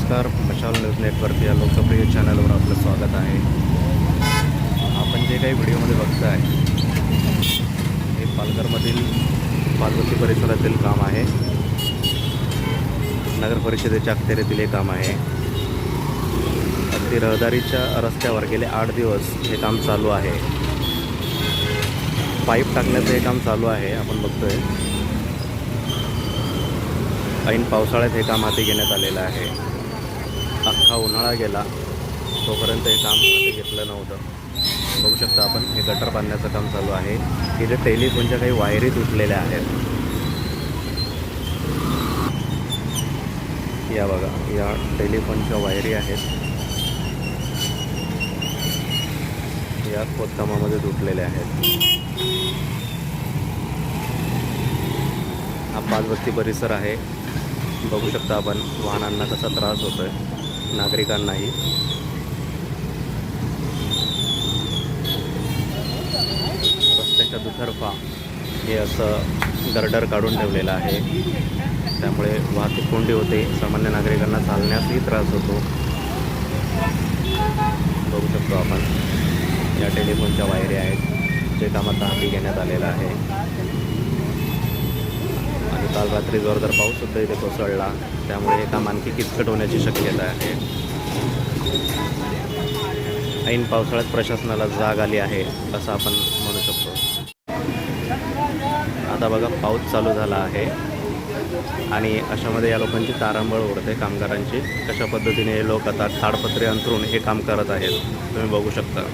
नमस्कार मशाल news network या लोकप्रिय चॅनलवर आपलं स्वागत आहे. आपण जे काही व्हिडिओमध्ये बघताय हे पालघरमधील पालवती परिसरातील काम आहे. नगर परिषदेच्या अखत्यारीतील हे काम आहे. अगदी रहदारीच्या रस्त्यावर गेले आठ दिवस हे काम चालू आहे. पाईप टाकण्याचं हे काम चालू आहे आपण बघतोय. ऐन पावसाळ्यात हे काम हाती घेण्यात आलेलं आहे. हा उन्हाळा गेला. तोपर्यंत हे काम हाती घेतलं नव्हतं. बघू शकता आपण हे गटर बांधण्याचं काम चालू आहे. इथे टेलिफोनच्या काही वायरी तुटलेल्या आहेत. या बघा या टेलिफोनच्या वायरी आहेत. या खोदकामामध्ये तुटलेल्या आहेत. हा पाचबत्ती परिसर आहे. बघू शकता आपण वाहनांना कसा त्रास होतोय. नागरिकांनाही. रस्त्याच्या दुतर्फा हे असं गर्डर काढून ठेवलेलं आहे. त्यामुळे वाहतूक कोंडी होते. सामान्य नागरिकांना चालण्यासही त्रास होतो. बघू शकतो आपण. या टेलिफोनच्या वायरी आहेत. ते कामात हाती घेण्यात आलेलं आहे. आणि काल रात्री जोरदार पाऊससुद्धा इथे कोसळला. त्यामुळे हे काम आणखी किचकट होण्याची शक्यता आहे. ऐन पावसाळ्यात प्रशासनाला जाग आली आहे असं आपण म्हणू शकतो. आता बघा पाऊस चालू झाला आहे. आणि अशामध्ये या लोकांची तारांबळ उडते कामगारांची. कशा पद्धतीने हे लोक आता ताडपत्रे अंतरून हे काम करत आहेत तुम्ही बघू शकता.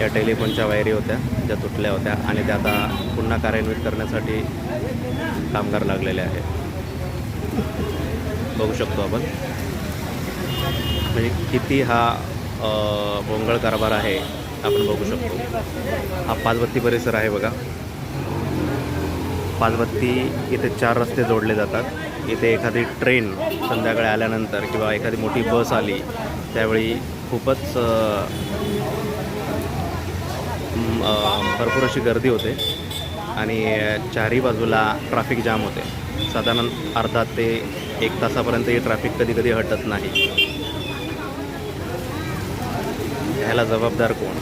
या टेलिफोनच्या वायरी होत्या ज्या तुटल्या होत्या आणि त्या आता पुन्हा कार्यान्वित करण्यासाठी कामगार लागलेले आहेत. बघू शकतो आपण. म्हणजे किती हा अ, भोंगळ कारभार आहे आपण बघू शकतो. हा पाचबत्ती परिसर आहे बघा. पाचबत्ती इथे चार रस्ते जोडले जातात. इथे एखादी ट्रेन संध्याकाळी आल्यानंतर किंवा एखादी मोठी बस आली त्यावेळी खूपच भरपूर अशी गर्दी होते. आणि चारही बाजूला ट्रॅफिक जाम होते. साधारण अर्धा ते एक तासापर्यंत ही ट्रॅफिक कधी कधी हटत नाही. ह्याला जबाबदार कोण?